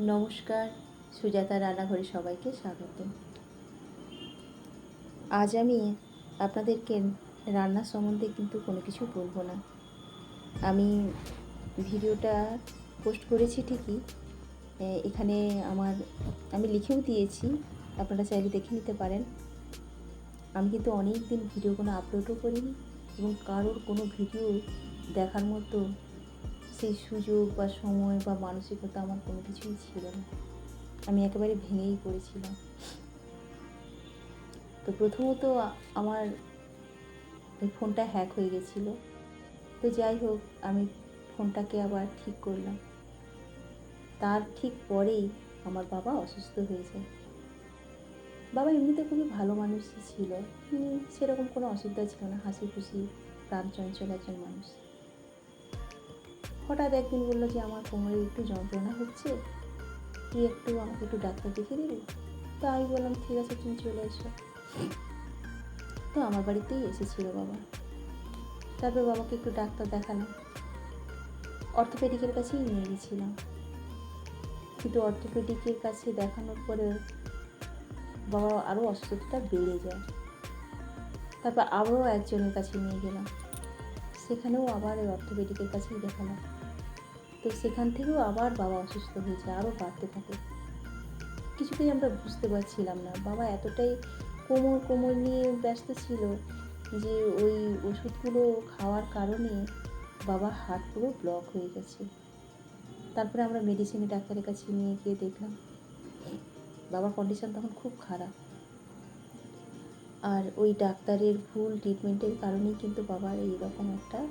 নমস্কার, সুজাতা রান্নাঘরে সবাইকে স্বাগত। আজ আমি আপনাদেরকে রান্না সম্বন্ধে কিন্তু কোনো কিছু বলব না। আমি ভিডিওটা পোস্ট করেছি ঠিকই এখানে আমার, আমি লিখেও দিয়েছি, আপনারা চাইলে দেখে নিতে পারেন। আমি কিন্তু অনেক দিন ভিডিও কোনো আপলোডও করিনি এবং কারোর কোনো ভিডিও দেখার মতো সেই সুযোগ বা সময় বা মানসিকতা আমার কোনো কিছুই ছিল না। আমি একেবারে ভেঙেই পড়েছিলাম। তো প্রথমত আমার ওই ফোনটা হ্যাক হয়ে গেছিল। তো যাই হোক, আমি ফোনটাকে আবার ঠিক করলাম। তার ঠিক পরেই আমার বাবা অসুস্থ হয়ে যায়। বাবা এমনিতে খুবই ভালো মানুষই ছিল সেরকম কোনো অসুবিধা ছিল না হাসি খুশি প্রাণ চঞ্চল একজন মানুষ। হঠাৎ একদিন বলল যে, আমার কোমরে একটু যন্ত্রণা হচ্ছে। তুই একটু আমাকে একটু ডাক্তার দেখিয়ে দিবি? তো আমি বললাম, ঠিক আছে, তুমি চলে এসো। তো আমার বাড়িতেই এসেছিল বাবা। তারপর বাবাকে একটু ডাক্তার দেখালাম। অর্থোপেডিকের কাছেই নিয়ে গেছিলাম। কিন্তু অর্থোপেডিকের কাছে দেখানোর পরে বাবা আরও অসুস্থতা বেড়ে যায়। তারপর আবারও একজনের কাছে নিয়ে গেলাম। সেখানেও আবার ওই অর্থোপেডিকের কাছেই দেখালাম তো সেখান থেকেও আবার বাবা অসুস্থ হয়েছে আরও বাড়তে থাকে। কিছুতেই আমরা বুঝতে পারছিলাম না। বাবা এতটাই কোমর কোমর নিয়ে ব্যস্ত ছিল যে ওই ওষুধগুলো খাওয়ার কারণে বাবা হাত পুরো ব্লক হয়ে গেছে। তারপরে আমরা মেডিসিনে ডাক্তারের কাছে নিয়ে গিয়ে দেখলাম, বাবার কন্ডিশন তখন খুব খারাপ। আর ওই ডাক্তারের ভুল ট্রিটমেন্টের কারণেই কিন্তু বাবার এইরকম একটা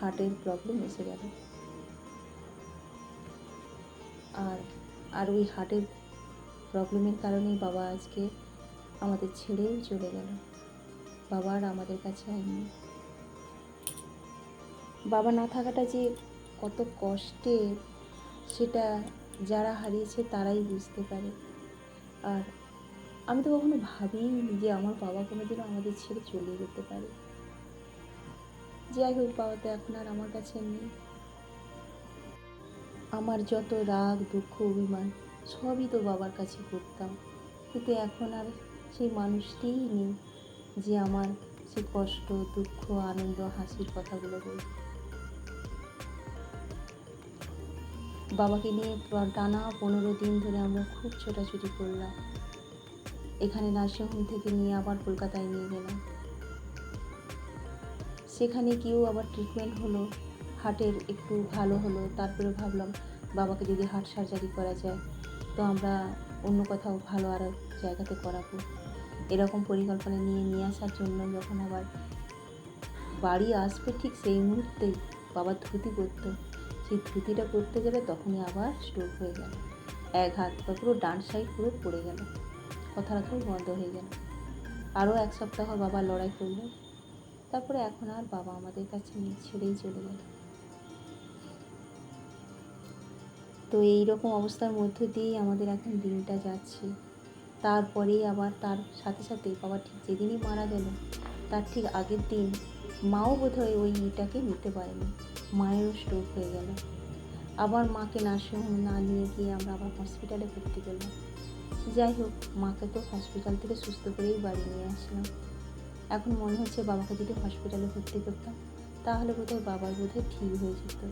হার্টের প্রবলেম এসে গেল। আর আর ওই হার্টের প্রবলেমের কারণেই বাবা আজকে আমাদের ছেড়েও চলে গেল। বাবা আর আমাদের কাছে আর নেই। বাবা না থাকাটা যে কত কষ্টে সেটা যারা হারিয়েছে তারাই বুঝতে পারে। আর আমি তো কখনো ভাবিনি যে আমার বাবা কোনোদিনও আমাদের ছেড়ে চলে যেতে পারে। যাই হোক, বাবা তো এখন আর আমার কাছে নেই। আমার যত রাগ, দুঃখ, অভিমান, সবই তো বাবার কাছে করতাম। কিন্তু এখন আর সেই মানুষটিই নেই যে আমার সে কষ্ট, দুঃখ, আনন্দ, হাসির কথাগুলো বলবে। বাবাকে নিয়ে টানা পনেরো দিন ধরে আমরা খুব ছোটাছুটি করলাম। এখানে নার্সিংহোম থেকে নিয়ে আবার কলকাতায় নিয়ে গেলাম। সেখানে গিয়েও আবার ট্রিটমেন্ট হলো, হার্টের একটু ভালো হলো তারপরে ভাবলাম বাবাকে যদি হার্ট সার্জারি করা যায়, তো আমরা অন্য কোথাও ভালো আর জায়গাতে করাবো। এরকম পরিকল্পনা নিয়ে নিয়ে আসার জন্য যখন আবার বাড়ি আসবে ঠিক সেই মুহূর্তেই বাবা ধুতি করতো সেই ধুতিটা করতে গেলে তখনই আবার স্ট্রোক হয়ে গেল। এক হাত বা পুরো ডান সাইড পুরো পড়ে গেল। কথা রাখাও বন্ধ হয়ে গেল। আরও এক সপ্তাহ বাবা লড়াই করল। তারপরে এখন আর বাবা আমাদের কাছে নেই, ছেড়েই চলে গেল। তো এই রকম অবস্থার মধ্য দিয়েই আমাদের এখন দিনটা যাচ্ছে। তারপরেই আবার তার সাথে সাথে বাবা ঠিক যেদিনই মারা গেল, তার ঠিক আগের দিন মাও বোধহয় ওই ইটাকে নিতে পারেনি। মায়েরও স্ট্রোক হয়ে গেল। আবার মাকে নার্সিংহোম না নিয়ে গিয়ে আমরা আবার হসপিটালে ভর্তি করলাম। যাই হোক, মাকে তো হসপিটাল থেকে সুস্থ করেই বাড়ি নিয়ে আসলাম। এখন মনে হচ্ছে বাবাকে যদি হসপিটালে ভর্তি করতাম, তাহলে বোধহয় বাবার বোধহয় ঠিক হয়ে যেত।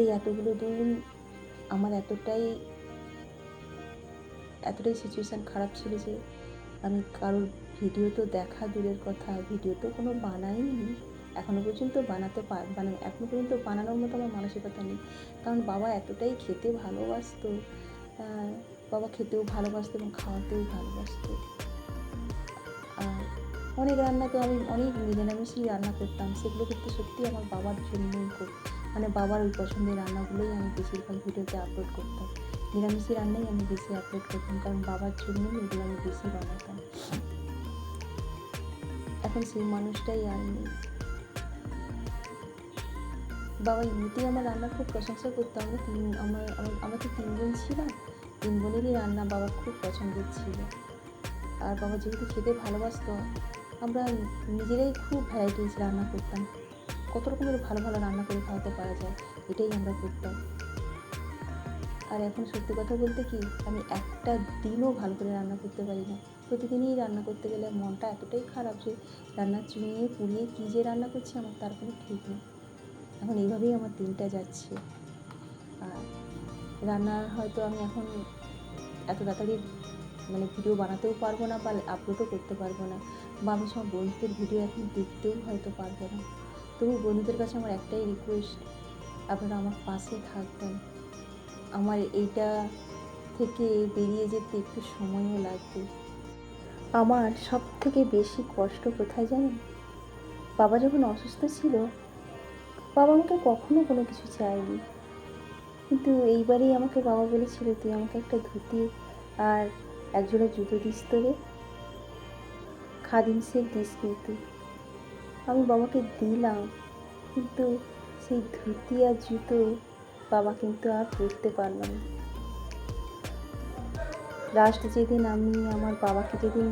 এই এতগুলো দিন আমার এতটাই এতটাই সিচুয়েশান খারাপ ছিল যে আমি কারোর ভিডিও তো দেখা দূরের কথা, ভিডিও তো কোনো বানাইনি। এখনও পর্যন্ত বানাতে পার মানে এখনও পর্যন্ত বানানোর মতো আমার মানসিকতা নেই। কারণ বাবা এতটাই খেতে ভালোবাসতো বাবা খেতেও ভালোবাসতো এবং খাওয়াতেও ভালোবাসতো। আর অনেক রান্না তো আমি, অনেক নিরামিষই রান্না করতাম, সেগুলো কিন্তু সত্যি আমার বাবার জন্যই মানে বাবার ওই পছন্দের রান্নাগুলোই আমি বেশিরভাগ ভিডিওতে আপলোড করতাম। নিরামিষি রান্নাই আমি বেশি আপলোড করতাম, কারণ বাবার জন্যই এগুলো আমি বেশি বানাতাম। এখন সেই মানুষটাই আর নেই। বাবা এমনিতেই আমার রান্নার খুব প্রশংসা করতো আমরা তিন, আমার, আমার- তো তিনজন ছিলাম তিন বোনেরই রান্না বাবা খুব পছন্দের ছিল। আর বাবা যেহেতু খেতে ভালোবাসতো, আমরা নিজেরাই খুব ভ্যারাইটিস রান্না করতাম। কত রকমের ভালো ভালো রান্না করে খাওয়াতে পারা যায়, এটাই আমরা করতাম। আর এখন সত্যি কথা বলতে কি, আমি একটা দিনও ভালো করে রান্না করতে পারি না। প্রতিদিনই রান্না করতে গেলে মনটা এতটাই খারাপ যে রান্না চুইয়ে পুড়িয়ে কী যে রান্না করছি আমার তার কোনো ঠিক নেই। এখন এইভাবেই আমার দিনটা যাচ্ছে। আর রান্না হয়তো আমি এখন এত তাড়াতাড়ি মানে ভিডিও বানাতেও পারব না বা আপলোডও করতে পারব না বা আমি সব বন্ধুদের ভিডিও এখন দেখতেও হয়তো পারব না। তবু বন্ধুদের কাছে আমার একটাই রিকোয়েস্ট আপনারা আমার পাশে থাকবেন। আমার এইটা থেকে বেরিয়ে যেতে একটু সময়ও লাগবে। আমার সব থেকে বেশি কষ্ট কোথায় জানেন? বাবা যখন অসুস্থ ছিল বাবা আমাকে কখনো কোনো কিছু চায়নি। কিন্তু এইবারেই আমাকে বাবা বলেছিল, তুই আমাকে একটা ধুতি আর একজোড়া জুতো দিস তোরে। খাদিম সে দিস কিন্তু। আমি বাবাকে দিলাম, কিন্তু সেই ধুতি আর জুতো বাবা কিন্তু আর পরতে পারল না। লাস্ট যেদিন আমি আমার বাবাকে যেদিন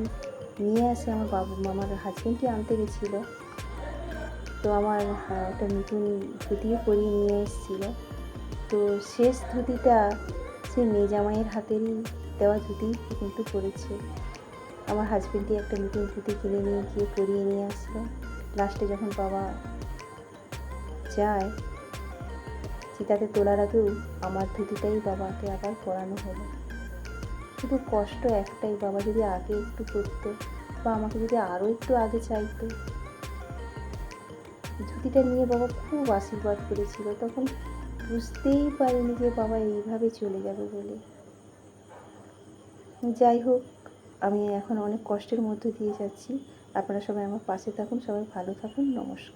নিয়ে আসে আমার বাবা আমার হাজব্যান্ডকে আনতে গেছিল তো আমার একটা নতুন ধুতিও পরিয়ে নিয়ে এসেছিল। তো শেষ ধুতিটা সে মেয়ে জামাইয়ের হাতেরই দেওয়া ধুতি কিন্তু পরেছে। আমার হাজব্যান্ডই একটা নতুন ধুতি কিনে নিয়ে গিয়ে পরিয়ে নিয়ে আসলো। লাস্টে যখন বাবা যায় চিতাতে তোলার আগেও আমার ধুতিটাই বাবাকে আবার পরানো হলো। শুধু কষ্ট একটাই, বাবা যদি আগে একটু করতো বা আমাকে যদি আরও একটু আগে চাইতো। ধুতিটা নিয়ে বাবা খুব আশীর্বাদ করেছিল। তখন বুঝতেই পারিনি যে বাবা এইভাবে চলে যাবে বলে। যাই হোক, আমি এখন অনেক কষ্টের মধ্যে দিয়ে যাচ্ছি। আপনারা সবাই আমার পাশে থাকুন, সবাই ভালো থাকুন, নমস্কার।